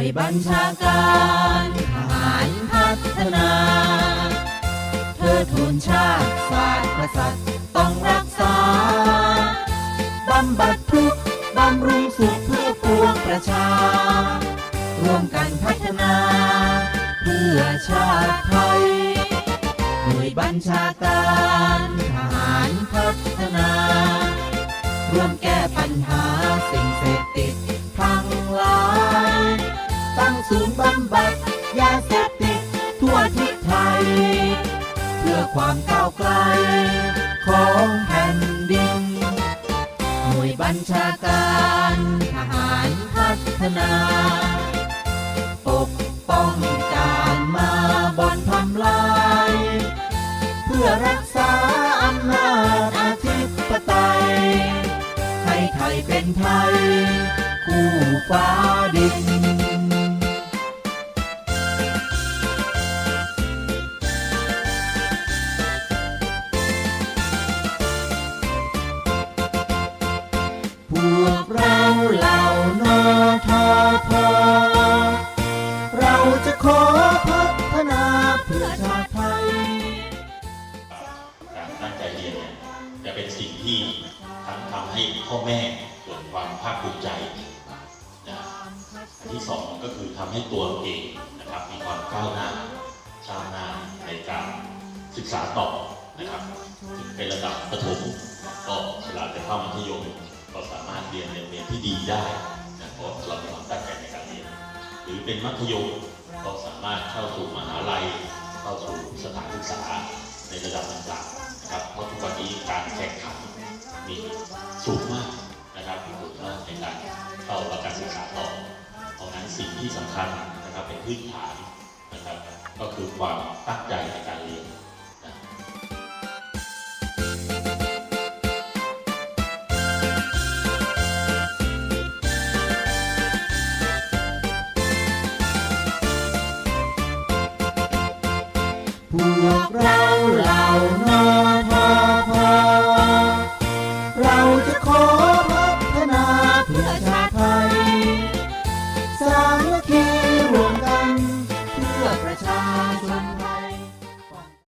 วยบัญชาการทหารพัฒนาเธอทูนชาติศาสตร์กษัตริย์ต้องรักษา บำบัดทุกข์บำรุงสุขเพื่อปวงประชา ร่วมกันพัฒนา เพื่อชาติไทยหน่วยบัญชาการทหารพัฒนา ร่วมแก้ปัญหา นไทย คู่ฟ้าดิน พวกเราเหล่านอทอพอเราจะขอพัฒนาเพื่อชาติไทย การตั้งใจเรียนเนี่ยจะเป็นสิ่งที่ทั้งทำให้พ่อแม่เกิดความภาคภูมิใจนะอันที่สองก็คือทำให้ตัวเราเองนะครับมีความก้าวหน้าก้าวหน้าในการศึกษาต่อนะครับถึงเป็นระดับประถมก็เวลาจะเข้ามัธยมก็สามารถเรียนในโรงเรียนที่ดีได้นะเพราะเรามีความตั้งใจในการเรียน หรือเป็นมัธยมก็สามารถเข้าสู่มหาลัย เข้าสู่สถานศึกษาในระดับต่างๆนะครับเพราะทุกวันนี้การแข่งขันมีสูงมากะครับที่ถูกต้องในการเข้ารับการศึกษาต่อเพราะนั้นสิ่งที่สำคัญนะครับเป็นพื้นฐานนะครับ ก็คือความตั้งใจในการเรียนพวกเราเหล่านอพอพอเราจะขอ เพื่อชาติไทยสาง